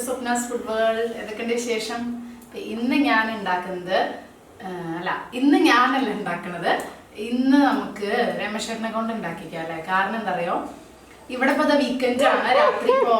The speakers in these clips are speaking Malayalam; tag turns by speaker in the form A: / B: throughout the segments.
A: ടു സ്വപ്നാസ് ഫുഡ് വേൾഡ് എന്തൊക്കെയുണ്ട് വിശേഷം ഇന്ന് ഞാൻ ഉണ്ടാക്കുന്നത് അല്ല ഇന്ന് ഞാനല്ല ഉണ്ടാക്കുന്നത് ഇന്ന് നമുക്ക് രമേശ്വരനെ കൊണ്ട് ഉണ്ടാക്കിക്കാം അല്ലേ? കാരണം എന്താ അറിയോ? ഇവിടെ ഇപ്പൊ വീക്കെൻഡ് ആണ് രാത്രി ഇപ്പോ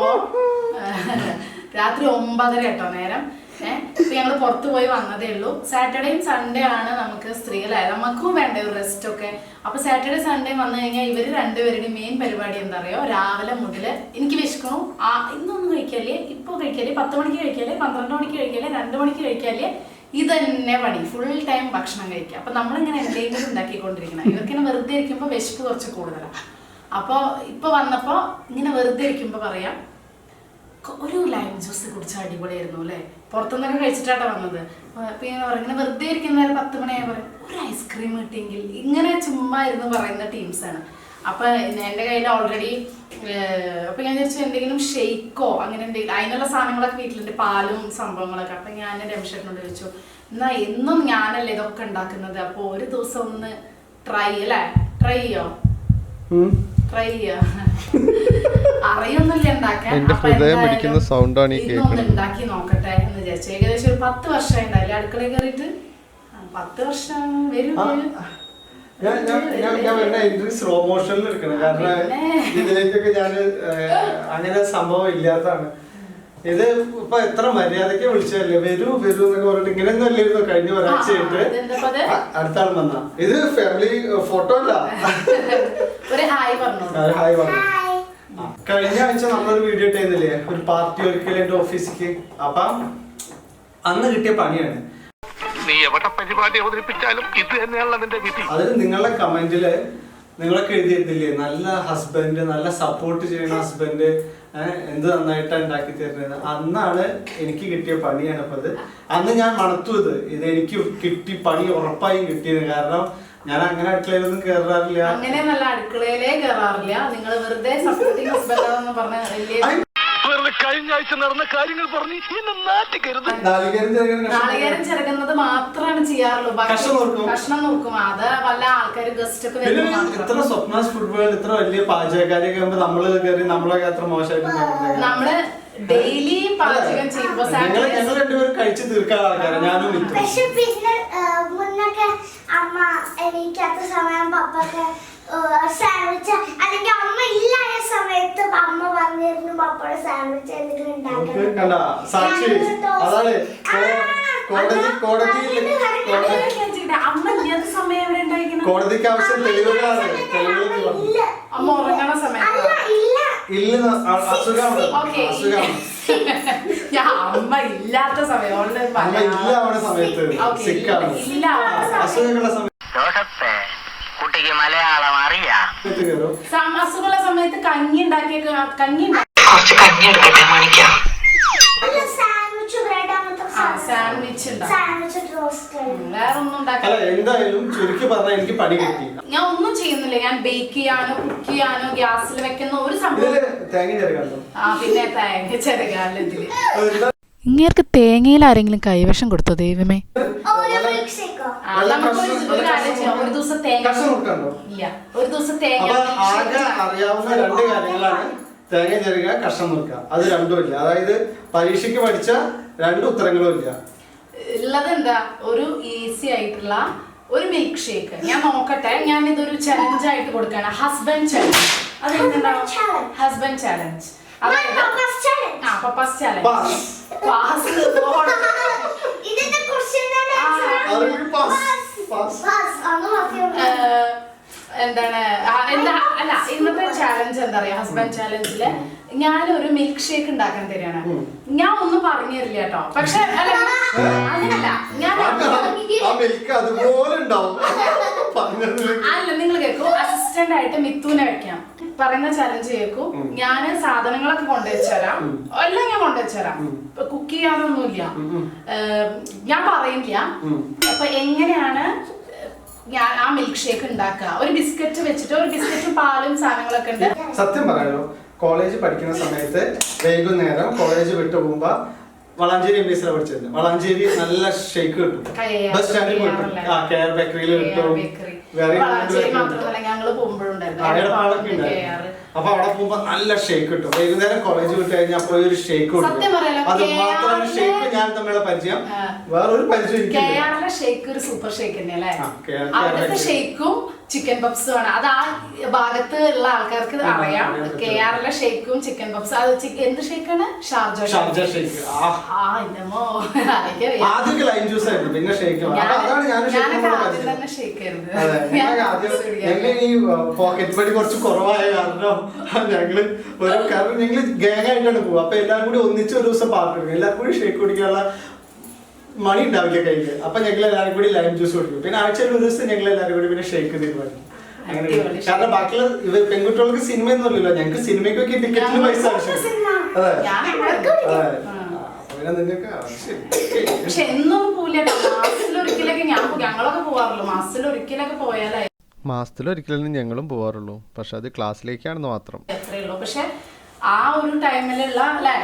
A: രാത്രി ഒമ്പതര കേട്ടോ നേരം. ഏഹ് ഞങ്ങൾ പുറത്തു പോയി വന്നതേ ഉള്ളൂ. സാറ്റർഡേയും സൺഡേ ആണ് നമുക്ക് സ്ത്രീകളായത്. നമുക്കും വേണ്ട ഒരു റെസ്റ്റ് ഒക്കെ. അപ്പൊ സാറ്റർഡേ സൺഡേ വന്നു കഴിഞ്ഞാൽ ഇവർ രണ്ടുപേരുടെയും മെയിൻ പരിപാടി എന്താ പറയുക രാവിലെ മുതൽ എനിക്ക് വിശക്കണു ആ ഇന്നൊന്നും കഴിക്കല്ലേ? ഇപ്പൊ കഴിക്കല്ലേ? പത്ത് മണിക്ക് കഴിക്കല്ലേ? പന്ത്രണ്ട് മണിക്ക് കഴിക്കല്ലേ? രണ്ട് മണിക്ക് കഴിക്കല്ലേ? ഇത് തന്നെ പണി. ഫുൾ ടൈം ഭക്ഷണം കഴിക്കുക. അപ്പൊ നമ്മളിങ്ങനെ എന്തെങ്കിലും ഉണ്ടാക്കിക്കൊണ്ടിരിക്കണം. ഇവർക്കിങ്ങനെ വെറുതെ ഇരിക്കുമ്പോൾ വിശപ്പ് കുറച്ച് കൂടുതലാണ് അപ്പോൾ ഇപ്പൊ വന്നപ്പോ ഇങ്ങനെ വെറുതെ ഇരിക്കുമ്പോൾ പറയാം. ഒരു ലൈം ജ്യൂസ് കുടിച്ച അടിപൊളിയായിരുന്നു അല്ലേ? പുറത്തുനിന്നൊക്കെ കഴിച്ചിട്ടാണ് വന്നത്. പിന്നെ ഞാൻ പറയും ഇങ്ങനെ വെറുതെ ഇരിക്കുന്ന പത്ത് മണിയായി പറയും. ഒരു ഐസ്ക്രീം കിട്ടിയെങ്കിൽ ഇങ്ങനെ ചുമ്മാ ഇരുന്ന് പറയുന്ന ടീംസാണ് അപ്പൊ എന്റെ കയ്യിൽ ഓൾറെഡി അപ്പൊ ഞാൻ വിചാരിച്ചു എന്തെങ്കിലും ഷെയ്ക്കോ അങ്ങനെ എന്തെങ്കിലും അതിനുള്ള സാധനങ്ങളൊക്കെ വീട്ടിലുണ്ട് പാലും സംഭവങ്ങളൊക്കെ. അപ്പൊ ഞാൻ രമേശേട്ടനോട് ചോദിച്ചു എന്നാ എന്നും ഞാനല്ലേ ഇതൊക്കെ ഉണ്ടാക്കുന്നത്? അപ്പൊ ഒരു ദിവസം ഒന്ന് ട്രൈ അല്ലേ? ട്രൈ ചെയ്യോ? ട്രൈ ചെയ്യാം? അറിയൊന്നുമില്ല ഉണ്ടാക്കാൻ.
B: എന്റെ ഹൃദയം പിടിക്കുന്ന സൗണ്ടാണ് ഈ
A: കേക്ക്
B: കേൾക്കുന്നത്.
A: ഉണ്ടാക്കി നോക്കട്ടെ എന്ന് വിചാരിച്ചു. ഏകദേശം ഒരു പത്ത് വർഷം ഉണ്ടായില്ല അടുക്കളയിൽ കയറിയിട്ട് പത്ത് വർഷം വരും വരും.
C: ഞാൻ ഞാൻ ഞാൻ ഞാൻ വേണ്ട എൻട്രി സ്ലോ മോഷനിൽ എടുക്കണം. കാരണം
A: പിന്നെ.
C: ഇതിലേക്കൊക്കെ ഞാൻ അങ്ങനെ സംഭവം ഇല്ലാത്തതാണ്. ഇത് ഇപ്പൊ എത്ര മര്യാദയ്ക്ക് വിളിച്ചതല്ലേ? വരൂ വരൂ എന്നൊക്കെ പറഞ്ഞിട്ട് ഇങ്ങനെയൊന്നും അല്ലായിരുന്നു? കഴിഞ്ഞ ഒരാഴ്ചയായിട്ട്. അടുത്താണ് അടുത്ത ആൾ വന്ന. ഇത് ഫാമിലി ഫോട്ടോ അല്ല.
A: ഒരു ഹായ്
C: പറഞ്ഞു. കഴിഞ്ഞ ആഴ്ച നമ്മളൊരു വീഡിയോ ഇട്ടിരുന്നില്ലേ ഒരു പാർട്ടി ഒരിക്കലും എന്റെ ഓഫീസിക്ക് അപ്പം അന്ന് കിട്ടിയ പണിയാണ്.
D: നീ എവിടെ പരിപാടി അവതരിപ്പിച്ചാലും ഇത് തന്നെയാണല്ലോ നിന്റെ വിധി.
C: അതിൽ നിങ്ങളുടെ കമന്റിൽ നിങ്ങളൊക്കെ എഴുതിയിരുന്നില്ലേ? നല്ല ഹസ്ബൻഡ് നല്ല സപ്പോർട്ട് ചെയ്യുന്ന ഹസ്ബൻഡ് എന്ത് നന്നായിട്ടാണ് ഉണ്ടാക്കി തരുന്നത് അന്നാണ് എനിക്ക് കിട്ടിയ പണിയാണ് അപ്പൊ അത് അന്ന് ഞാൻ മണത്തു ഇത് ഇത് എനിക്ക് കിട്ടി പണി ഉറപ്പായും കിട്ടിയത് കാരണം ഞാൻ അങ്ങനെ അടുക്കളയിലൊന്നും കേറാറില്ല.
A: അങ്ങനെ നല്ല അടുക്കളയിലേ നിങ്ങൾ വെറുതെ സപ്പോർട്ടിങ് ഹസ്ബൻഡാന്ന് പറഞ്ഞ വലിയ
D: വെറുതെ കഴിഞ്ഞ ആഴ്ച നടന്ന കാര്യങ്ങൾ പറഞ്ഞ് നാട്ടിക്കരുത്.
C: നാളികേരം
A: ചിരകുന്നത് മാത്രമാണ് ചെയ്യാറുള്ളൂ. ഭക്ഷണം. നോക്കും. അത് വല്ല ആൾക്കാർ ഗസ്റ്റ് ഒക്കെ
C: ഇത്ര സ്വപ്ന ഫുട്ബോൾ ഇത്ര വലിയ പാചകക്കാരൊക്കെ ആകുമ്പോ നമ്മൾ കയറി നമ്മളൊക്കെ അത്ര മോശമായിട്ട്
A: നമ്മൾ ഡെയിലി പാചകം ചെയ്യുമ്പോ
C: ഞങ്ങൾ ഞങ്ങൾ രണ്ടുപേരും കഴിച്ചു തീർക്കാൻ ആൾക്കാരാണ് ഞാനും മിത്രും
E: പക്ഷെ പിന്നെ ആ, മുന്നൊക്കെ അമ്മ എനിക്കത്ത സമയം പപ്പൊക്കെ സാൻഡ്വിച്ച് അല്ലെങ്കിൽ അമ്മ ഇല്ലായ സമയത്ത് അമ്മ പറഞ്ഞിരുന്നു പപ്പയുടെ സാൻഡ്വിച്ച് എന്തെങ്കിലും
C: നമുക്ക് സാക്ഷി അതാണ് കോടതി കോടതിയിൽ
A: അമ്മ ഇല്ലാത്ത സമയം എവിടെ ഉണ്ടായിരിക്കണം?
C: കോടതിക്ക് ആവശ്യം തെളിവുകളാണ്. തെളിവുകൾ
A: അമ്മ ഉറങ്ങണ സമയത്ത്.
E: അല്ല ഇല്ല
C: ഇല്ല അസുഖമാണ്.
A: ഓക്കെ
C: അസുഖമാണ്.
A: ഞാൻ അമ്മ ഇല്ലാത്ത സമയം ഓൾറെഡി
C: അമ്മ ഇല്ല അവിടെ സമയത്ത്
A: Okay,
C: സിക്കാണ്
A: ഇല്ല അവിടെ.
C: അസുഖങ്ങളുടെ
F: കുട്ടിക്ക് മലയാളം അറിയാം?
C: കയറും
A: സം- അസുഖമുള്ള സമയത്ത് കഞ്ഞി ഉണ്ടാക്കിയ കഞ്ഞി ഉണ്ടാക്കി
F: കുറച്ച് കഞ്ഞി എടുക്കട്ടെ മണിക്കാം.
E: സാൻഡ്വിച്ച്
A: ഉണ്ടാക്കി.
E: സാൻഡ്വിച്ച് റോസ്റ്റ്
A: വേറെ ഒന്നും
C: എന്തായാലും ചുരുക്കി പറഞ്ഞാൽ എനിക്ക് പണി കിട്ടി.
A: ഞാൻ ഒന്നും ചെയ്യുന്നില്ല. ഞാൻ ബേക്ക് ചെയ്യാനോ കുക്ക് ചെയ്യാനോ ഗ്യാസിൽ വെക്കുന്ന ഒരു സംഭവം
C: തേങ്ങ ചെറുക്കണ്ടോ
A: ആ പിന്നെ തേങ്ങ
C: എന്താ?
G: ഇങ്ങേർക്ക് തേങ്ങയിൽ ആരെങ്കിലും കൈവശം കൊടുത്തോ ദൈവമേ?
E: ഓരോ മിൽക്ക് ഷേക്കോ
A: ആ, നമുക്ക് ഒരു- ഒരു കാര്യം ചെയ്യാം. ഒരു ദിവസം തേങ്ങ
C: കഷ്ണം കൊടുക്കണ്ടോ
A: ഇല്ല. ഒരു ദിവസം തേങ്ങ
C: അപ്പൊ ആകെ അറിയാവുന്ന രണ്ട് കാര്യങ്ങളാണ്. തേങ്ങ ചെറുക കഷ്ണം മുറുക്കുക. അത് രണ്ടും ഇല്ല. അതായത് പരീക്ഷയ്ക്ക് പഠിച്ച രണ്ട് ഉത്തരങ്ങളും ഇല്ല.
A: ഉള്ളത് എന്താ ഒരു ഈസി ആയിട്ടുള്ള ഒരു മിൽക്ക് ഷേക്ക് ഞാൻ നോക്കട്ടെ. ഞാൻ ഇതൊരു ചലഞ്ച് ആയിട്ട് കൊടുക്കാണ് ഹസ്ബൻഡ് ചലഞ്ച് അത് ഹസ്ബൻഡ് ചലഞ്ച് എന്താണ്? ഇന്നത്തെ ചാലഞ്ച് എന്താ പറയാ? ഹസ്ബൻഡ് ചാലഞ്ചിൽ ഒരു മിൽക്ക് ഷേക്ക് ഉണ്ടാക്കാൻ തരികയാണ്. ഞാൻ ഒന്നും പറഞ്ഞു തരില്ല കേട്ടോ. പക്ഷെ അല്ല അങ്ങനല്ല. ഞാൻ
C: ആ മിൽക്ക് അതുപോലെ ഉണ്ടാവും. പറഞ്ഞതിൽ
A: അല്ല നിങ്ങൾ കേൾക്കൂ അസിസ്റ്റന്റ് ആയിട്ട് മിത്തുനെ വെക്കാം. പറയുന്ന ചാലഞ്ച് കേൾക്കൂ ഞാൻ സാധനങ്ങളൊക്കെ കൊണ്ടുവച്ചു തരാം എല്ലാം ഞാൻ കൊണ്ടുവച്ചു തരാം ഇപ്പൊ കുക്ക് ചെയ്യാനൊന്നുമില്ല. ഞാൻ പറയില്ല. അപ്പൊ എങ്ങനെയാണ് ഞാൻ ആ മിൽക്ക് ഷേക്ക് ഉണ്ടാക്കുക. ഒരു ബിസ്ക്കറ്റ് വെച്ചിട്ട് ഒരു ബിസ്ക്കറ്റും പാലും സാധനങ്ങളൊക്കെ ഉണ്ട്.
C: സത്യം പറയാലോ കോളേജ് പഠിക്കുന്ന സമയത്ത് വൈകുന്നേരം കോളേജ് വിട്ട് പോകുമ്പോ വളാഞ്ചേരി എം ബി എസിലാണ് പഠിച്ചത്. വളാഞ്ചേരി നല്ല ഷേക്ക് കിട്ടും. ബസ് സ്റ്റാൻഡിൽ കിട്ടും ആ കെയർ ബേക്കറിയിൽ കിട്ടും. വേറെ
A: വളാഞ്ചേരി
C: എവിടെയെങ്കിലും
A: മാത്രമല്ല ഞങ്ങൾ പോകുമ്പോഴുണ്ടായിരുന്നു
C: ആ, എടപ്പാളൊക്കെ
A: കെയർ.
C: ഉണ്ടായിരുന്നു. അപ്പൊ അവിടെ പോകുമ്പോ നല്ല ഷേക്ക് കിട്ടും. വൈകുന്നേരം കോളേജ് വിട്ട് കഴിഞ്ഞാൽ അപ്പോൾ ഒരു ഷേക്ക്
A: പറയാലോ,
C: അത് മാത്രമാണ് ഷേക്ക് ഞാൻ തമ്മിലുള്ള പരിചയം. വേറൊരു പരിചയം
A: ഷേക്ക് ഒരു സൂപ്പർ ഷേക്ക് തന്നെയല്ലേ?
C: ഷേക്ക്.
A: ചിക്കൻ പപ്സും ആണ്. അത് ആ ഭാഗത്ത് ഉള്ള ആൾക്കാർക്ക് അറിയാം. കെ ആറിലെ ഷേക്കും ചിക്കൻ പപ്സും അത് എന്ത് ഷേക്കാണ് ഷാർജ
C: ഷാർജ ഷേക്ക് ആ. ആദ്യമൊക്കെ ലൈം ജ്യൂസ് ആയിരുന്നു. പിന്നെ ഷേക്ക് അതാണ് ഞാൻ
A: ആദ്യം തന്നെ
C: ഞങ്ങൾ ഈ പോക്കറ്റ് കുറച്ച് കുറവായ കാരണം ഞങ്ങൾ ഒരു കാരണം ഞങ്ങൾ ഗാങ് ആയിട്ടാണ് അപ്പൊ എല്ലാവരും കൂടി ഒന്നിച്ച് ഒരു ദിവസം പാർട്ടി എല്ലാവരും എല്ലാവർക്കും കൂടി ഷേക്ക് കുടിക്കാനുള്ള മണി ഉണ്ടാവില്ല കയ്യിൽ. അപ്പൊ ഞങ്ങൾ എല്ലാവരും കൂടി ലൈം ജ്യൂസ് കുടിക്കും. പിന്നെ ആഴ്ചയിൽ ഒരു ദിവസം ഞങ്ങൾ എല്ലാവരും കൂടി പിന്നെ ഷേക്ക് തീരുമാനിക്കും അങ്ങനെ കാരണം ബാക്കിയുള്ള ഇവ പെൺകുട്ടികൾക്ക് സിനിമ ഒന്നുമില്ലല്ലോ ഞങ്ങൾക്ക് സിനിമയ്ക്കൊക്കെ ടിക്കറ്റിന് പൈസ
A: പക്ഷെ എന്നൊന്നും പോവില്ല. ഞാൻ ഞങ്ങളൊക്കെ പോവാറുള്ളൂ. പോയാലേ
B: മാസത്തിലൊരിക്കലും ഞങ്ങളും പോവാറുള്ളൂ. പക്ഷെ അത് ക്ലാസ്സിലേക്കാണെന്ന് മാത്രം.
A: എത്രയുള്ളൂ പക്ഷെ ആ ഒരു ടൈമിലുള്ള അല്ലെ?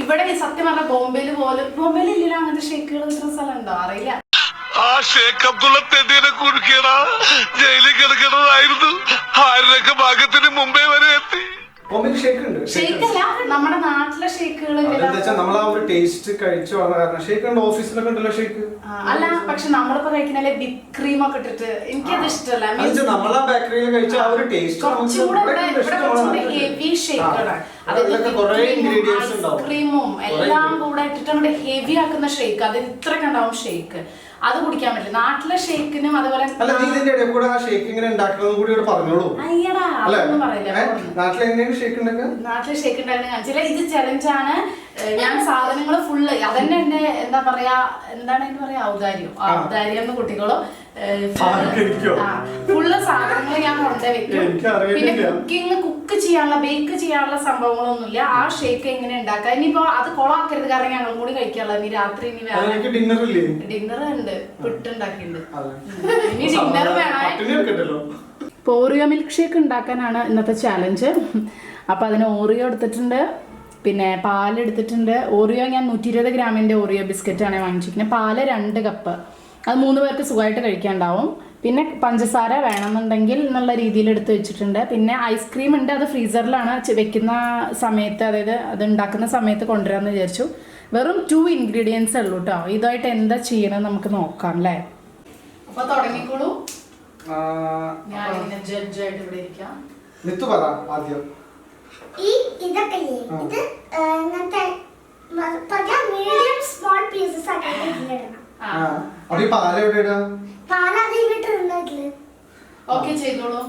A: ഇവിടെ സത്യം പറഞ്ഞ ബോംബെയിൽ പോലും ബോംബെയിൽ ഇല്ലല്ലോ അങ്ങനത്തെ ഷേക്കുകൾ കിട്ടുന്ന സ്ഥലം ഉണ്ടോ അറിയില്ല.
D: ആ ഷേഖ് അബ്ദുള്ള തെണ്ടിയെ കുടുക്കിയടാ. ജയിലിൽ കിടക്കണതായിരുന്നു ആരുടെയൊക്കെ ഭാഗത്തിന് മുമ്പേ വരെ എത്തി.
C: ബോംബെയിൽ ഷേക്ക് ഉണ്ട്. ഷേക്ക്
A: അല്ല നമ്മുടെ നാട്ടിലെ ഷേക്കുകൾ
C: വെച്ചാൽ നമ്മൾ ആ ഒരു ടേസ്റ്റ് കഴിച്ചു വന്ന കാരണം ഷേക്ക് ഉണ്ട് ഓഫീസിലൊക്കെ ഉണ്ടല്ലോ ഷേക്ക്
A: അല്ല പക്ഷെ നമ്മളിപ്പോ കഴിക്കണല്ലേ ബിഗ് ക്രീം ഒക്കെ ഇട്ടിട്ട് എനിക്കത് ഇഷ്ടമല്ല.
C: അത് വെച്ചാ നമ്മളാ ബേക്കറിയിൽ കഴിച്ച ആ ഒരു ടേസ്റ്റ്
A: കുറച്ചുകൂടെ ഹെവി ഷേക്കുകളാണ് എല്ലാം. കൂടെ ഇട്ടിട്ട് ഹെവി ആക്കുന്ന ഷേക്ക് അത് ഇത്ര കണ്ടാവും ഷേക്ക് അത് കുടിക്കാൻ പറ്റില്ല. നാട്ടിലെ ഷേക്കിനും അതുപോലെ
C: അല്ല നീ ഇതിന്റെ ഇടയിൽ കൂടെ ആ ഷേക്ക് ഇങ്ങനെ ഉണ്ടാക്കുന്നത് കൂടി ഇവിടെ പറഞ്ഞോളൂ.
A: അയ്യടാ അതൊന്നും പറയില്ല.
C: നാട്ടിൽ എങ്ങനെയാണ് ഷേക്ക് ഉണ്ടാക്കുക?
A: നാട്ടിലെ ഷേക്ക് ഉണ്ടാക്കുന്ന കാണിച്ചില്ല ഇത് ചലഞ്ചാണ് ഞാൻ സാധനങ്ങൾ ഫുള്ള് അതന്നെ എന്റെ എന്താ പറയാ എന്താണ് എന്ന് പറയാ ഔദാര്യം. ഔദാര്യം എന്ന് കുട്ടികളോ? ഫുള്ള് സാധനങ്ങൾ ഞാൻ കൊണ്ടേ വെക്കും. പിന്നെ കുക്കിംഗ് കുക്ക് ചെയ്യാനുള്ള ബേക്ക് ചെയ്യാനുള്ള സംഭവങ്ങളൊന്നുമില്ല. ആ ഷേക്ക് എങ്ങനെ ഉണ്ടാക്കാം? ഇനിയിപ്പോ അത് കൊളാക്കരുത്. കാരണം ഞങ്ങളും കൂടി കഴിക്കാനുള്ള ഇനി രാത്രി ഇനി
C: ഡിന്നർ ഇല്ലേ?
A: ഡിന്നർ ഉണ്ട്. പുട്ടുണ്ടാക്കിയിട്ടുണ്ട് ഇനി ഡിന്നർ വേണോ. ഇപ്പോൾ ഓറിയോ മിൽക്ക് ഷേക്ക് ഉണ്ടാക്കാനാണ് ഇന്നത്തെ ചാലഞ്ച് അപ്പോൾ അതിന് ഓറിയോ എടുത്തിട്ടുണ്ട്. പിന്നെ പാലെടുത്തിട്ടുണ്ട് ഓറിയോ ഞാൻ നൂറ്റി ഇരുപത് ഗ്രാമിന്റെ ഓറിയോ ബിസ്ക്കറ്റാണ് വാങ്ങിച്ചിരിക്കുന്നത്. പാൽ രണ്ട് കപ്പ് അത് മൂന്ന് പേർക്ക് സുഖമായിട്ട് കഴിക്കാനുണ്ടാവും. പിന്നെ പഞ്ചസാര വേണമെന്നുണ്ടെങ്കിൽ എന്നുള്ള രീതിയിൽ എടുത്ത് വെച്ചിട്ടുണ്ട്. പിന്നെ ഐസ്ക്രീം ഉണ്ട്. അത് ഫ്രീസറിലാണ് വെക്കുന്ന സമയത്ത് അതായത് അത് ഉണ്ടാക്കുന്ന സമയത്ത് കൊണ്ടുവരാമെന്ന് വിചാരിച്ചു. വെറും ടു ഇൻഗ്രീഡിയൻസ് ഉള്ളൂ കേട്ടോ ഇതായിട്ട് എന്താ ചെയ്യണം നമുക്ക് നോക്കാം അല്ലേ അപ്പോൾ തുടങ്ങിക്കോളൂ.
C: ഞാൻ
A: ജഡ്ജ് ജഡ്ജായിട്ട് ഇവിടെ ഇരിക്കാം.
C: പറ ആദ്യം.
E: ഈ ഇതൊക്കെ? ഇത് ഇങ്ങനത്തെ മീഡിയം സ്മോൾ പീസസ് ആയിട്ട് ഇതിലിടണം
C: അപ്പൊ ഈ പാല എവിടെ ഇടാ?
E: പാൽ അത് ഇങ്ങോട്ട് നിന്നിട്ടില്ല
A: ഓക്കെ ചെയ്തോളൂ.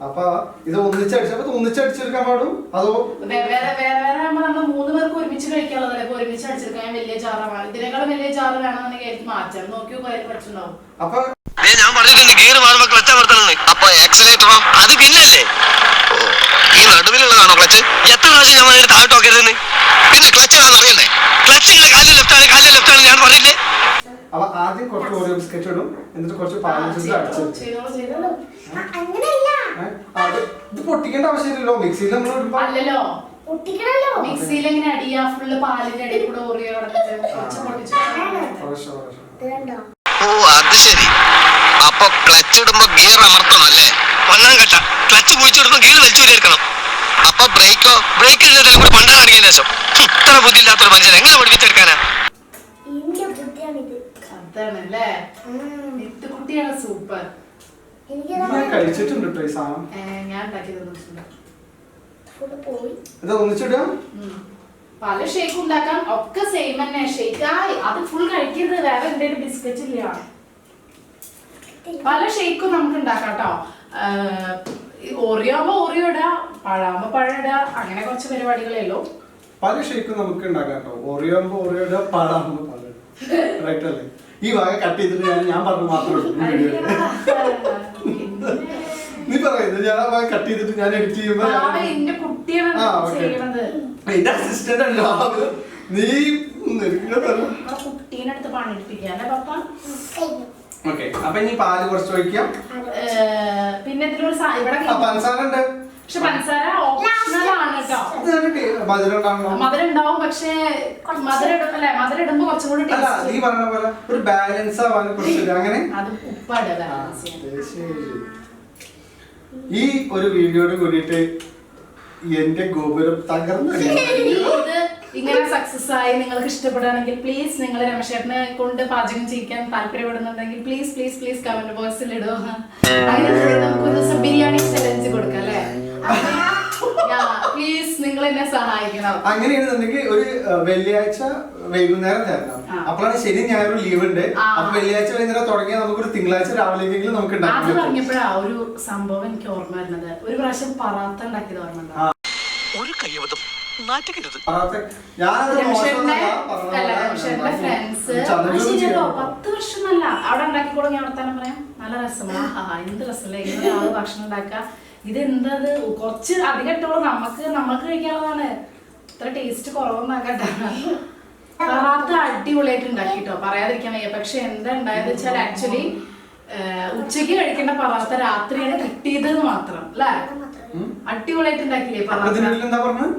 C: അപ്പൊ ഇത് ഒന്നിച്ചടിച്ചപ്പോ ഒന്നിച്ചടിച്ചെടുക്കാൻ പാടും? അതോ?
A: വേറെ വേറെ വേറെ ആകുമ്പോ നമ്മൾ മൂന്ന് പേർക്ക് ഒരുമിച്ച് കഴിക്കാനുള്ളതല്ലേ? ഒരുമിച്ച് അടിച്ചെടുക്കാൻ വലിയ ജാറാണ് ഇതിനേക്കാളും വലിയ ജാറ് വേണമെന്നുണ്ടെങ്കിൽ എനിക്ക് മാറ്റാം. നോക്കി കാര്യം പറ്റുന്നുണ്ടാവും
C: അപ്പൊ
F: ഞാൻ പറഞ്ഞിട്ടുണ്ട് ഗിയർ മാറുമ്പോ ക്ലച്ച് അമർത്തണമെന്ന്. അപ്പൊ ആക്സിലേറ്ററോ അത് പിന്നല്ലേ? ഈ നടുവിലുള്ളതാണോ ക്ലച്ച്? എത്ര പ്രാവശ്യം ഞാൻ പറഞ്ഞിട്ട് താഴോട്ട് നോക്കരുതെന്ന്? പിന്നെ ക്ലച്ച് ഏതാണെന്ന് അറിയണ്ടേ ക്ലച്ചിന്റെ കാലിൽ ലെഫ്റ്റാണ് കാൽ കാലിൽ ലെഫ്റ്റ് ഞാൻ പറഞ്ഞില്ലേ
C: അവ ആദ്യം കുറച്ച് ഓരോ ബിസ്ക്കറ്റ് ഇടും എന്നിട്ട് കുറച്ച് ഇത് പൊട്ടിക്കേണ്ട ആവശ്യമില്ലല്ലോ. മിക്സിയിൽ നമ്മൾ
A: അല്ലല്ലോ. മിക്സിയിൽ എങ്ങനെ അടിയാ? ഫുള്ള് പാലിന്റെ അടിയിൽ കൂടെ ഓറിയോ കുറച്ച് പൊട്ടിച്ചു
F: ഓ അത് ശരി. അപ്പൊ ക്ലച്ച് ഇടുമ്പോ ഗിയർ അമർത്തണം അല്ലേ? ഒന്നാം ഘട്ട ക്ലച്ച് കുഴിച്ചിടുമ്പോ ഗിയർ വലിച്ചു വരെടുക്കണം അപ്പൊ ബ്രേക്കോ ബ്രേക്ക് ഇടുന്ന കൂടെ പണ്ടാണ് അടങ്ങിയ ശേഷം ഹും, ഇത്ര ബുദ്ധിയില്ലാത്തൊരു മനുഷ്യൻ എങ്ങനെ പഠിപ്പിച്ചെടുക്കാനാ?
E: ഇതിന്റെ ബുദ്ധിയാണിത്
A: അതാണ് അല്ലേ
E: ഉം.
A: ഇത്ത് കുട്ടിയാണ് സൂപ്പർ
E: എനിക്ക്
C: ഞാൻ കഴിച്ചിട്ടുണ്ട് കേട്ടോ ഈ സാധനം.
A: ഞാൻ
C: ഇത് ഒന്നിച്ചിടുക?
A: ഉം. പല ഷേക്ക് ഉണ്ടാക്കാൻ ഒക്കെ സെയിം തന്നെ. ഷേക്ക് അത് ഫുൾ കഴിക്കരുത്. വേറെ എന്തെങ്കിലും ബിസ്ക്കറ്റ് ഇല്ല? പല ഷേക്കും നമുക്ക് ഉണ്ടാക്കാം കേട്ടോ ഓറിയോ ആകുമ്പോ ഓറിയോ ഇടാ പഴാകുമ്പോ പഴം ഇടാ അങ്ങനെ കുറച്ച് പരിപാടികളേ ഉള്ളൂ.
C: പല ഷേക്കും നമുക്ക് ഉണ്ടാക്കാം കേട്ടോ ഓറിയോ ആകുമ്പോ ഓറിയോ ഇടാ പാടാകുമ്പോ പഴ റൈറ്റ് അല്ലേ? ഈ വക കട്ട് ചെയ്തിട്ട് ഞാൻ ഞാൻ പറഞ്ഞു മാത്രമേ. നീ പറയുന്നത് ഞാൻ ആ വക കട്ട് ചെയ്തിട്ട് ഞാൻ എഡിറ്റ് ചെയ്യുമ്പോ ആ, എന്റെ അസിസ്റ്റന്റ് അല്ലോ നീ
A: നമ്മളെ കുട്ടീനെ അടുത്ത് പണിയെടുപ്പിക്കാല്ലേ പപ്പ?
C: ഓക്കെ അപ്പൊ ഇനി പാൽ കുറച്ച് ഒഴിക്കാം.
A: പിന്നെ ഇതിലൊരു സാ- ഇവിടെ
C: പഞ്ചസാര ഉണ്ട്
A: പക്ഷെ പഞ്ചസാര ഓപ്ഷണൽ ആണ് കേട്ടോ.
C: മധുരം ഉണ്ടാവണോ?
A: മധുരം ഉണ്ടാവും പക്ഷേ മധുരം ഇടും അല്ലേ മധുരം ഇടുമ്പോ കുറച്ചും കൂടി
C: അല്ല
A: ടേസ്റ്റ്
C: നീ പറഞ്ഞ പോലെ ഒരു ബാലൻസ് ആവാൻ അങ്ങനെ?
A: അത് ഉപ്പാട്
C: ആ, ശരി, ശരി. ഈ ഒരു വീഡിയോയോട് കൂടിയിട്ട് എന്റെ ഗോപുരം തകർന്നു
A: ഇത് ഇങ്ങനെ സക്സസ് ആയി നിങ്ങൾക്ക് ഇഷ്ടപ്പെടുകയാണെങ്കിൽ പ്ലീസ് നിങ്ങൾ രമേശേട്ടനെ കൊണ്ട് പാചകം ചെയ്യിക്കാൻ താല്പര്യപ്പെടുന്നുണ്ടെങ്കിൽ പ്ലീസ് പ്ലീസ് പ്ലീസ് കമന്റ് ബോക്സിൽ ഇടുക അങ്ങനെ നമുക്ക് ഒരു ദിവസം ബിരിയാണി ചലഞ്ച് കൊടുക്കാം അല്ലേ? പ്ലീസ് നിങ്ങൾ എന്നെ സഹായിക്കണം.
C: അങ്ങനെയാണെന്നുണ്ടെങ്കിൽ ഒരു വെള്ളിയാഴ്ച വൈകുന്നേരം തരണം. അപ്പോഴാണ് ശനി ഞായറും ലീവ് ഉണ്ട്. അപ്പൊ വെള്ളിയാഴ്ച വൈകുന്നേരം തുടങ്ങിയാൽ നമുക്കൊരു തിങ്കളാഴ്ച രാവിലെയെങ്കിലും നമുക്ക്
A: അത് ഒരു സംഭവം എനിക്ക് ഓർമ്മ വരുന്നത്. ഒരു പ്രാവശ്യം പറാത്ത ഉണ്ടാക്കിയത് ഓർമ്മ
F: ഒരു കയ്യബദ്ധം
A: പത്ത് വർഷം നല്ല അവിടെ ഉണ്ടാക്കി കൊടുങ്ങി വർത്താനം പറയാം. നല്ല രസമാണ് ആ എന്ത് രസമല്ലേ? ഇങ്ങനെ ആൾ ഭക്ഷണം ഉണ്ടാക്കുക. ഇത് എന്തത് കുറച്ച് അധികം ഇട്ടോളൂ. നമുക്ക് നമുക്ക് കഴിക്കാവുന്നതാണ് ഇത്ര ടേസ്റ്റ് കുറവൊന്നാക്കട്ടെ പറാത്ത അടിപൊളിയായിട്ട് ഉണ്ടാക്കിട്ടോ. പറയാതിരിക്കാൻ വയ്യ. പക്ഷെ എന്താ ഉണ്ടായത് വെച്ചാൽ ആക്ച്വലി ഉച്ചയ്ക്ക് കഴിക്കേണ്ട പറാത്ത രാത്രിയാണ് കിട്ടിയത് മാത്രം. അല്ലേ? അടിപൊളിയായിട്ട് ഉണ്ടാക്കിയില്ലേ
C: എന്താ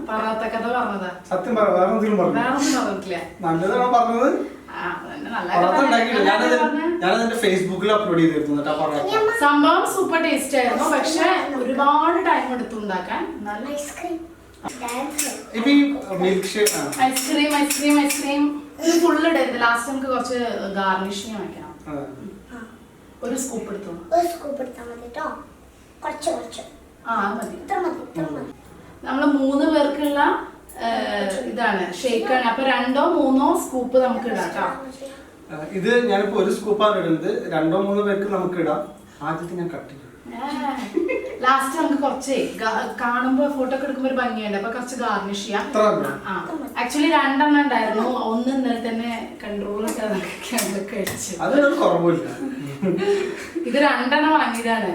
A: പറാത്ത കഥ പറഞ്ഞതാ?
C: സത്യം പറ വേറെ എന്തെങ്കിലും പറഞ്ഞു?
A: വേറെ ഒന്നും പറഞ്ഞിട്ടില്ല.
C: നല്ലതാണോ പറഞ്ഞത്?
A: ആ, അതന്നെ നല്ല
C: പറാത്ത
A: കഥ
C: ഉണ്ടാക്കിയില്ല?
A: നല്ല
C: ഞാനത്
A: കഥ പറഞ്ഞെ.
C: ഞാനത് എന്റെ ഫേസ്ബുക്കിൽ അപ്ലോഡ് ചെയ്തിരുന്നു
A: സംഭവം സൂപ്പർ ടേസ്റ്റ് ആയിരുന്നു പക്ഷെ ഒരുപാട് ടൈം എടുത്തു ഉണ്ടാക്കാൻ നല്ല
E: ഐസ്ക്രീം ഡാൻസ്
C: ഈ milk shake
A: ice cream ice cream ice cream ഇത് ഫുള്ള് ഇടരുത്. ലാസ്റ്റ് നമുക്ക് കുറച്ച് ഗാർണിഷിങ് വെക്കണം. ഒരു സ്കൂപ്പ് എടുത്തു
E: ഒരു സ്കൂപ്പ് എടുത്താൽ മതി കേട്ടോ കുറച്ച് കുറച്ച്.
A: ആ മതി.
E: ഇത്ര മതി ഇത്ര മതി.
A: നമ്മൾ മൂന്ന് പേർക്കുള്ള ഇതാണ് ഷേക്ക് ആണ് അപ്പൊ രണ്ടോ മൂന്നോ സ്കൂപ്പ് നമുക്ക് ഇടാം
C: ഇത് ഞാനിപ്പോ ഒരു സ്കൂപ്പാണ് ഇടുന്നത്. രണ്ടോ മൂന്നോ പേർക്ക് നമുക്ക് ഇടാം. ആദ്യത്തെ ഞാൻ കട്ട് ചെയ്യും.
A: ലാസ്റ്റ് നമുക്ക് കുറച്ചേ കാണുമ്പോ ഫോട്ടോ ഒക്കെ എടുക്കുമ്പോ ഒരു ഭംഗിയുണ്ട്. അപ്പൊ കുറച്ച് ഗാർണിഷ് ചെയ്യാം. ആക്ച്വലി രണ്ടെണ്ണം ഉണ്ടായിരുന്നു. ഒന്ന് ഇന്നലെ തന്നെ കൺട്രോൾ ഞങ്ങൾ കഴിച്ചു ഇത് രണ്ടെണ്ണം വാങ്ങിയതാണ്.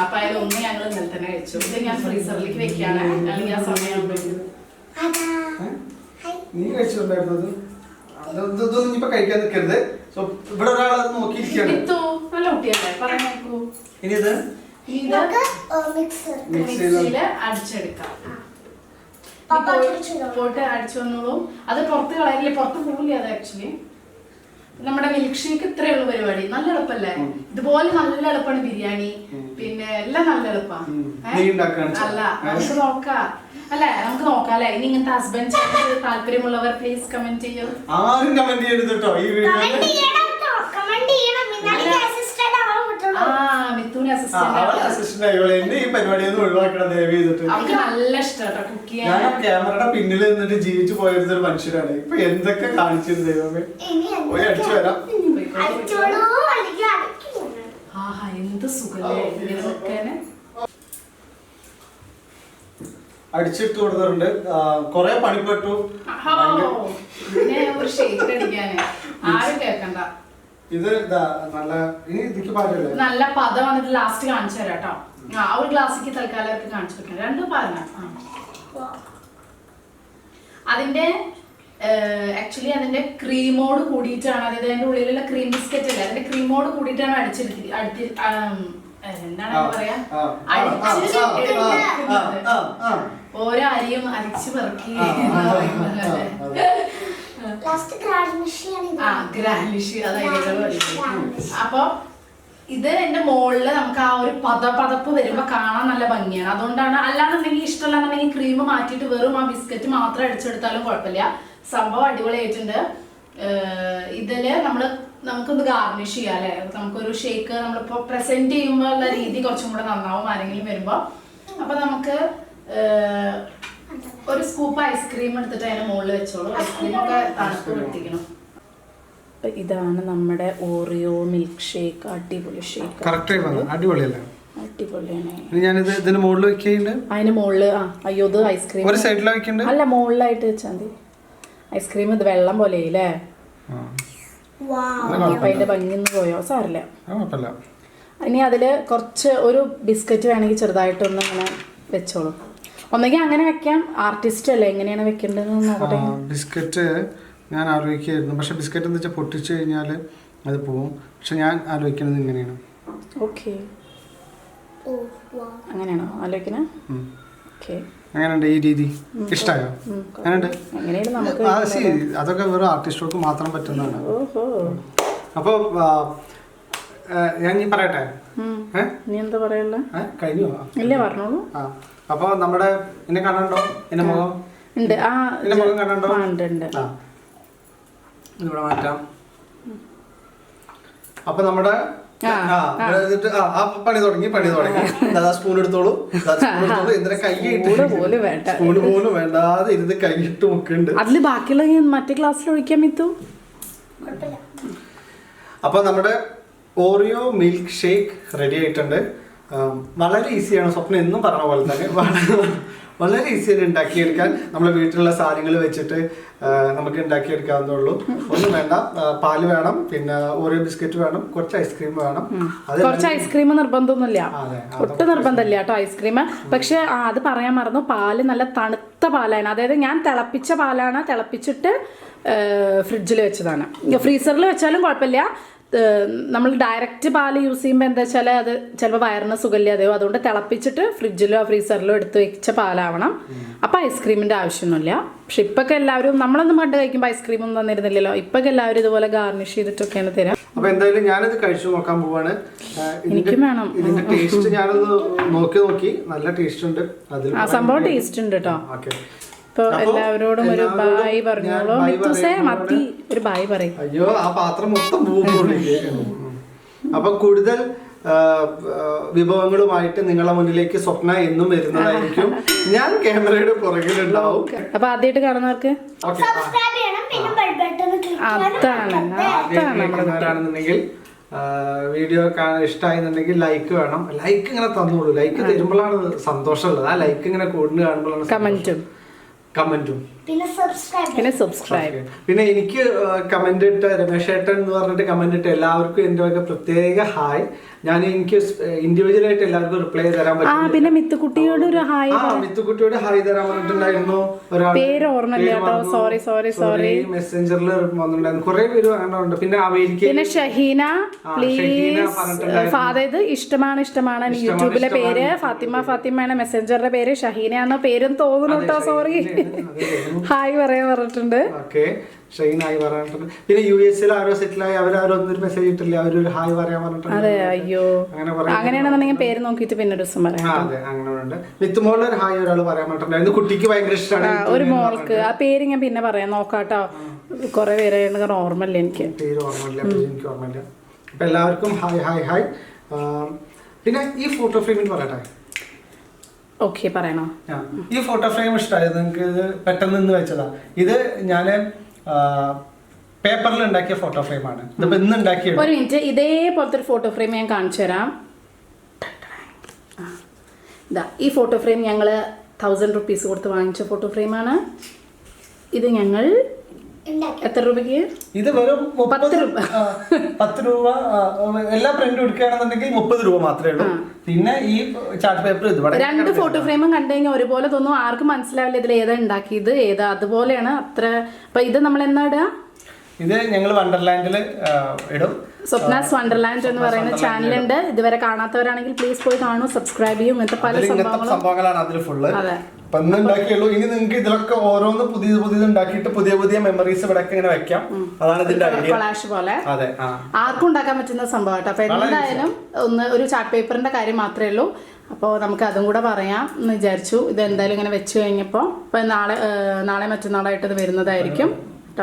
A: അപ്പൊ അതിൽ ഒന്ന് ഞങ്ങൾ ഇന്നലെ തന്നെ കഴിച്ചു. ഇത് ഞാൻ ഫ്രീസറിലേക്ക് വെക്കാണ്. അല്ലെങ്കിൽ ആ
C: സമയം
E: ഹായ്
C: നീ കഴിച്ചിട്ടുണ്ടായിരുന്നത് ഇതൊന്നും കഴിക്കാൻ നിൽക്കരുത്. സോ ഇവിടെ ഒരാൾ നോക്കിയിരിക്കുകയാണ്.
A: നല്ല കുട്ടിയല്ലേ? പറയാൻ നോക്കൂ.
C: ഇനി ഇത്
A: മിക്സിയിൽ അടിച്ചെടുക്കാം? പോയിട്ട് അടിച്ചു വന്നോളൂ. അത് പുറത്ത് കളയില്ലേ പുറത്ത് പോവില്ല അത് ആക്ച്വലി നമ്മുടെ മിൽക്ക് ഷേക്ക് ഇത്രയേ ഉള്ളൂ പരിപാടി. നല്ല എളുപ്പല്ലേ? ഇതുപോലെ നല്ല എളുപ്പമാണ് ബിരിയാണി. പിന്നെ എല്ലാം നല്ല എളുപ്പമാണ്
C: ഉണ്ടാക്കുകയാണ്
A: അല്ല? നമുക്ക് നോക്കാം. അല്ലെ നമുക്ക് നോക്കാം അല്ലെ? ഇനി ഇങ്ങനത്തെ ഹസ്ബൻഡ് താല്പര്യമുള്ളവർ പ്ലീസ് കമന്റ് ചെയ്യൂ.
C: ആരും കമന്റ് ചെയ്യരുത് കേട്ടോ ഈ വീഡിയോ
E: അസിസ്റ്റന്റ്
C: എന്നെ ഈ ഒഴിവാക്കണം ദയവ് ചെയ്തിട്ട്.
A: നല്ല കുക്ക്
C: ഞാൻ
A: ചെയ്യാൻ
C: ആ ക്യാമറയുടെ പിന്നിൽ നിന്നിട്ട് ജീവിച്ചു പോയിരുന്ന ഒരു മനുഷ്യരാണ്. ഇപ്പൊ എന്തൊക്കെ കാണിച്ചിരുന്നു ദൈവമേ?
E: ഇനി
C: പോയി അടിച്ചു വരാം.
E: അടിച്ചോളൂ അല്ലെങ്കിൽ അടിക്കും.
A: ആഹാ എന്ത് സുഖല്ലേ? ഇങ്ങനെ
C: അടിച്ചിട്ട് കൊടുത്തിട്ടുണ്ട്. ആ, കൊറേ പണിപ്പെട്ടു.
A: ആഹാ, പിന്നെ ഒരു ഷേക്ക് അടിക്കാന്. ആരും കേക്കണ്ട
C: ഇത് ഇതാ നല്ല ഇനി ഇതിക്ക് പാടില്ലേ
A: നല്ല പദമാണ് വന്നിട്ട് ലാസ്റ്റ് കാണിച്ചു തരാം കേട്ടോ ആ ഒരു ഗ്ലാസ്സിക്ക് തൽക്കാലം അവർക്ക് കാണിച്ചു വെക്കണം രണ്ടും പറഞ്ഞ അതിന്റെ ആക്ച്വലി അതിന്റെ ക്രീമോട് കൂടിയിട്ടാണ്. അതായത് അതിന്റെ ഉള്ളിലുള്ള ക്രീം ബിസ്ക്കറ്റ് അല്ലേ? അതിന്റെ ക്രീമോട് കൂടിയിട്ടാണ് അടിച്ചെടുത്തി അടുത്ത് എന്താണെന്ന് എന്താണ് പറയാ? അടിച്ച്. ഓരോ അരിയും അരിച്ചു പെറുക്കി
C: ആ, ആ,
A: എന്ന്
C: ആ,
A: പറയുന്നത്
C: ആ,
A: പോലെ.
C: അതെ.
E: ലാസ്റ്റ് ഗ്രാൻഡ്
A: ആ ഗ്രാനിഷ് അതായത്. അപ്പൊ ഇത് എന്റെ മോളിൽ നമുക്ക് ആ ഒരു പത പതപ്പ് വരുമ്പോ കാണാൻ നല്ല ഭംഗിയാണ് അതുകൊണ്ടാണ് അല്ലാന്നുണ്ടെങ്കിൽ ഇഷ്ടമല്ലാന്നുണ്ടെങ്കിൽ ക്രീം മാറ്റിയിട്ട് വെറും ആ ബിസ്ക്കറ്റ് മാത്രം അടിച്ചെടുത്താലും കുഴപ്പമില്ല സംഭവം അടിപൊളിയായിട്ടുണ്ട് ഇതിൽ നമ്മൾ നമുക്കൊന്ന് ഗാർണിഷ് ചെയ്യാം അല്ലെ നമുക്കൊരു ഷേക്ക് നമ്മളിപ്പോ പ്രസന്റ് ചെയ്യുമ്പോൾ ഉള്ള രീതി കുറച്ചും കൂടെ നന്നാവും ആരെങ്കിലും വരുമ്പോ അപ്പൊ നമുക്ക് ഒരു സ്കൂപ്പ് ഐസ്ക്രീം എടുത്തിട്ട് അതിന് മുകളിൽ വെച്ചോളൂ. ഐസ്ക്രീം ഒക്കെ തണുപ്പ് കിട്ടിക്കണം ഇതാണ് നമ്മുടെ ഓറിയോ മിൽക്ക് ഷേക്ക് അടിപൊളി ഷേക്ക്.
C: അടിപൊളിയല്ലേ?
A: അടിപൊളിയാണ്.
C: ഇനി ഞാനിത് ഇതിന് മുകളിൽ വെക്കുന്നുണ്ട്
A: അതിന് മുകളിൽ ആ അയ്യോ ഇത് ഐസ്ക്രീം
C: ഒരു സൈഡിൽ വെക്കുന്നുണ്ട്
A: അല്ല മുകളിലായിട്ട് വെച്ചാൽ മതി. ഐസ്ക്രീം ഇത് വെള്ളം പോലെ ആയില്ലേ
C: ആ
A: അപ്പൊ അതിന്റെ ഭംഗി ഒന്ന് പോയോ? സാറില്ല ഇനി അതിൽ കുറച്ച് ഒരു ബിസ്ക്കറ്റ് വേണമെങ്കിൽ ചെറുതായിട്ടൊന്ന് ഇങ്ങനെ വെച്ചോളൂ. ഒന്നെങ്കിൽ അങ്ങനെ വെക്കാം. ആർട്ടിസ്റ്റ് അല്ലേ എങ്ങനെയാണ് വെക്കേണ്ടതെന്ന് നോക്കട്ടെ.
C: ബിസ്ക്കറ്റ് ഞാൻ ആലോചിക്കായിരുന്നു. പക്ഷെ ബിസ്ക്കറ്റ് എന്ന് വെച്ചാൽ പൊട്ടിച്ചു കഴിഞ്ഞാൽ അത് പോവും. പക്ഷെ ഞാൻ ആലോചിക്കുന്നത് ഇങ്ങനെയാണ്.
A: ഓക്കെ.
E: ഓ വാ.
A: അങ്ങനെയാണോ? ആലോചിക്കുന്നത്. ഓക്കെ.
C: അങ്ങനെയുണ്ട് ഈ രീതി? ഇഷ്ടമായോ അതൊക്കെ വെറും ആർട്ടിസ്റ്റുകൾക്ക് മാത്രം പറ്റുന്നതാണ്.
A: ഓഹോ.
C: അപ്പോൾ ഞാൻ ഈ പറയട്ടെ?
A: നീ എന്താ പറയല്ല
C: ഏ? കഴിഞ്ഞു?
A: ഇല്ലേ പറഞ്ഞോളൂ.
C: ആ അപ്പൊ നമ്മുടെ എന്നെ കാണണ്ടോ എന്റെ മുഖം?
A: ഉണ്ട്. ആ
C: എന്റെ മുഖം കാണണ്ടോ
A: ഉണ്ട് ഉണ്ട്.
C: ഇവിടെ മാറ്റാം. അപ്പൊ നമ്മുടെ പണി തുടങ്ങി പണി തുടങ്ങി. ദാദാ സ്പൂൺ എടുത്തോളൂ. സ്പൂൺ എന്തിനാ കൈയിട്ട്
A: പോലും
C: വേണ്ടാതെ ഇരുന്ന് കൈയിട്ട് നോക്കുന്നുണ്ട്
A: അതിൽ ബാക്കിയുള്ള മറ്റേ ക്ലാസ്സിൽ ഒഴിക്കാൻ മിത്തു.
C: അപ്പൊ നമ്മുടെ ഓറിയോ മിൽക്ക് ഷേക്ക് റെഡി ആയിട്ടുണ്ട്. വളരെ ഈസിയാണ് സ്വപ്നം എന്നും പറഞ്ഞ പോലെ തന്നെ. വളരെ- ഈസിയായിട്ട് ഉണ്ടാക്കിയെടുക്കാൻ നമ്മുടെ വീട്ടിലുള്ള സാധനങ്ങൾ വെച്ചിട്ട് നമുക്ക് ഉണ്ടാക്കിയെടുക്കാവുന്നേ ഒന്നും വേണ്ട. പാൽ വേണം പിന്നെ ഓരോ ബിസ്ക്കറ്റ് വേണം കുറച്ച് ഐസ്ക്രീം വേണം.
A: കുറച്ച് ഐസ്ക്രീം നിർബന്ധമൊന്നുമില്ല. ഒട്ടും നിർബന്ധമില്ല കേട്ടോ ഐസ്ക്രീം പക്ഷെ അത് പറയാൻ മറന്നു. പാൽ നല്ല തണുത്ത പാലാണ്. അതായത് ഞാൻ തിളപ്പിച്ച പാലാണ് തിളപ്പിച്ചിട്ട് ഫ്രിഡ്ജിൽ വെച്ചതാണ്. ഫ്രീസറിൽ വെച്ചാലും കുഴപ്പമില്ല. നമ്മൾ ഡയറക്റ്റ് പാൽ യൂസ് ചെയ്യുമ്പോൾ എന്താ വെച്ചാൽ അത് ചിലപ്പോൾ വയറിന് സുഖമില്ലാതെയോ അതുകൊണ്ട് തിളപ്പിച്ചിട്ട് ഫ്രിഡ്ജിലോ ഫ്രീസറിലോ എടുത്ത് വെച്ച പാലാവണം. അപ്പോൾ ഐസ്ക്രീമിന്റെ ആവശ്യമൊന്നുമില്ല. പക്ഷെ ഇപ്പൊക്കെ എല്ലാവരും നമ്മളൊന്നും പണ്ട് കഴിക്കുമ്പോൾ ഐസ്ക്രീം ഒന്നും തന്നിരുന്നില്ലല്ലോ. ഇപ്പൊക്കെ എല്ലാവരും ഇതുപോലെ ഗാർണിഷ് ചെയ്തിട്ടൊക്കെയാണ് തരാം.
C: അപ്പൊ എന്തായാലും ഞാനിത് കഴിച്ചു നോക്കാൻ പോവാണ്.
A: എനിക്കും വേണം.
C: ഇതിന്റെ ടേസ്റ്റ് ഞാനൊന്ന് നോക്കി നോക്കി. നല്ല ടേസ്റ്റ് ഉണ്ട്. അതിൽ
A: ആ സംഭവം ടേസ്റ്റ് ഉണ്ട് കേട്ടോ ഇപ്പൊ എല്ലാവരോടും ഒരു ബായ് പറഞ്ഞോളൂ. മിത്തുസേ മത്തി ഒരു ബായ് പറയും.
C: അയ്യോ ആ പാത്രം മൊത്തം അപ്പൊ കൂടുതൽ വിഭവങ്ങളുമായിട്ട് നിങ്ങളെ മുന്നിലേക്ക് സ്വപ്ന എന്നും വരുന്നതായിരിക്കും. ഞാൻ ക്യാമറയുടെ പുറകിലുണ്ടാവും.
A: അപ്പൊ ആദ്യമായിട്ട് കാണുന്നവർക്ക്?
C: ഓക്കെ.
E: സബ്സ്ക്രൈബ് ചെയ്യണം പിന്നെ ബെൽ ബട്ടൺ ക്ലിക്ക്
A: അതാണ് അതാണ്. നമ്മുടെ കുട്ടി.
C: ആദ്യമാണെന്നുണ്ടെങ്കിൽ വീഡിയോ ഇഷ്ടമായിരുന്നുണ്ടെങ്കിൽ ലൈക്ക് വേണം. ലൈക്ക് ഇങ്ങനെ തന്നോളൂ. ലൈക്ക് തരുമ്പോഴാണ് സന്തോഷമുള്ളത്. ആ ലൈക്ക് ഇങ്ങനെ കൂടുതൽ കാണുമ്പോഴാണ്
A: കമന്റും
C: Come and do.
E: പിന്നെ സബ്സ്ക്രൈബ്
A: പിന്നെ സബ്സ്ക്രൈബ്
C: പിന്നെ എനിക്ക് കമന്റ് ഇട്ട രമേശ് ഏട്ടൻ എന്ന് പറഞ്ഞിട്ട് കമന്റ് ഇട്ട എല്ലാവർക്കും എന്റെ വക പ്രത്യേക ഹായ് ഞാൻ എനിക്ക് ഇൻഡിവിജ്വൽ ആയിട്ട് എല്ലാവർക്കും റിപ്ലൈ തരാൻ
A: ആ
C: പറ്റും
A: പിന്നെ മിത്തുക്കുട്ടിയോട് ഒരു ഹായ്
C: ആ മിത്തുക്കുട്ടിയോട് ഹായ് തരാൻ പറഞ്ഞിട്ടുണ്ടായിരുന്നു. ഒരാൾ
A: പേര് ഓർമ്മയില്ല കേട്ടോ. Sorry sorry sorry.
C: മെസ്സഞ്ചറിൽ വന്നിട്ടുണ്ടായിരുന്നു. കുറെ പേര് അങ്ങനെ പിന്നെ അമേരിക്ക
A: പിന്നെ ഷഹീന
C: ആ, ഷഹീന
A: പ്ലീസ്
C: പറഞ്ഞിട്ടുണ്ടായിരുന്നു.
A: അതായത് ഇഷ്ടമാണ് ഇഷ്ടമാണ്.
C: ഇഷ്ടമാണ്,
A: യൂട്യൂബിലെ പേര്. ഫാത്തിമ ഫാത്തിമയാണ് മെസ്സഞ്ചറിന്റെ പേര്. ഷഹീനയാണോ പേരും തോന്നുന്നു കേട്ടോ സോറി ഹായ് പറയാൻ പറഞ്ഞിട്ടുണ്ട്.
C: ഓക്കെ. ഷൈൻ ഹായ് പറഞ്ഞിട്ടുണ്ട് പിന്നെ യു എസിൽ ആരോ സെറ്റിൽ ആയി അവരാരോ ഒന്നൊരു മെസ്സേജ് ഇട്ടില്ല. അവരൊരു ഹായ് പറയാൻ പറഞ്ഞിട്ടുണ്ട്.
A: അതെ അയ്യോ.
C: അങ്ങനെ
A: അങ്ങനെയാണെന്നുണ്ടെങ്കിൽ പേര് നോക്കിയിട്ട് പിന്നെ ഒരു ദിവസം പറയാം
C: അതെ അങ്ങനെ ഉണ്ട്. ഒരു ഹായ് ഒരാൾ പറയാൻ പറഞ്ഞിട്ടുണ്ടായിരുന്നു കുട്ടിക്ക് ഭയങ്കര
A: ആ,
C: ഇഷ്ടമാണ്
A: ഒരു മോൾക്ക്. ആ പേര് ഞാൻ പിന്നെ പറയാം. നോക്കാട്ടോ. കുറെ പേര് കാരണം ഓർമ്മയില്ല എനിക്ക്.
C: പേര് ഓർമ്മയില്ല. എനിക്ക് ഓർമ്മയില്ല. അപ്പൊ എല്ലാവർക്കും ഹായ് ഹായ് ഹായ്. പിന്നെ ഈ ഫോട്ടോ ഫ്രെയിമിൽ പറയട്ടെ.
A: ഓക്കെ പറയണോ?
C: ഈ ഫോട്ടോ ഫ്രെയിം ഇഷ്ടമായത് നിങ്ങൾക്ക് ഇത് പെട്ടെന്ന് നിന്ന് വെച്ചതാ. ഇത് ഞാൻ പേപ്പറിൽ ഉണ്ടാക്കിയ ഫോട്ടോ ഫ്രെയിമാണ് ഇതിപ്പോ ഇന്ന് ഉണ്ടാക്കിയത്
A: ഒരു മിനിറ്റ് ഇതേപോലത്തെ ഒരു ഫോട്ടോ ഫ്രെയിം ഞാൻ കാണിച്ചു തരാം. ഇതാ ഈ ഫോട്ടോ ഫ്രെയിം ഞങ്ങൾ തൗസൻഡ് റുപ്പീസ് കൊടുത്ത് വാങ്ങിച്ച ഫോട്ടോ ഫ്രെയിമാണ് ഇത് ഞങ്ങൾ എത്ര രൂപയ്ക്ക്?
C: ഇത് വെറും മുപ്പത്
A: പത്ത് രൂപ.
C: പത്ത് രൂപ എല്ലാ പ്രിന്റും എടുക്കുകയാണെന്നുണ്ടെങ്കിൽ മുപ്പത് രൂപ മാത്രമേ ഉള്ളൂ. പിന്നെ ഈ ചാർട്ട് പേപ്പർ ഇത്
A: രണ്ട് ഫോട്ടോ ഫ്രെയിമും കണ്ടു കഴിഞ്ഞാൽ ഒരുപോലെ തോന്നും. ആർക്കും മനസ്സിലാവില്ല ഇതിൽ ഏതാ ഉണ്ടാക്കിയത് ഏതാ അതുപോലെയാണ് അത്ര. അപ്പൊ ഇത് നമ്മൾ എന്നാ ഇടുക
C: ഇത് ഞങ്ങൾ വണ്ടർലാൻഡിൽ ഇടും.
A: സ്വപ്നാസ് വണ്ടർലാൻഡ് എന്ന് പറയുന്ന ചാനലുണ്ട്. ഇതുവരെ കാണാത്തവരാണെങ്കിൽ പ്ലീസ് പോയി കാണൂ സബ്സ്ക്രൈബ് ചെയ്യും. ഇങ്ങനത്തെ പല
C: സംഭവങ്ങളാണ് അതിൽ ഫുള്ള്
A: അതെ.
C: അപ്പൊ ഇന്ന് ഉണ്ടാക്കിയുള്ളൂ. ഇനി നിങ്ങൾക്ക് ഇതിലൊക്കെ ഓരോന്ന് പുതിയ പുതിയത് ഉണ്ടാക്കിയിട്ട് പുതിയ പുതിയ മെമ്മറീസ് ഇവിടെ ഇങ്ങനെ വെക്കാം. അതാണ് ഇതിന്റെ ഐഡിയ
A: പോലെ.
C: അതെ ആ.
A: ആർക്കും ഉണ്ടാക്കാൻ പറ്റുന്ന സംഭവം അപ്പൊ എന്തായാലും ഒന്ന് ഒരു ചാർട്ട് പേപ്പറിന്റെ കാര്യം മാത്രമേ ഉള്ളൂ. അപ്പോൾ നമുക്ക് അതും കൂടെ പറയാം എന്ന് വിചാരിച്ചു. ഇത് എന്തായാലും ഇങ്ങനെ വെച്ച് കഴിഞ്ഞപ്പോൾ ഇപ്പൊ നാളെ ഏഹ്, നാളെ മറ്റന്നാളായിട്ട് ഇത് വരുന്നതായിരിക്കും.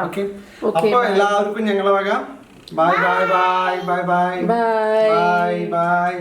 A: ഓക്കെ.
C: അപ്പൊ എല്ലാവർക്കും ഞങ്ങളെ വക. Bye bye bye bye bye
A: bye
C: bye bye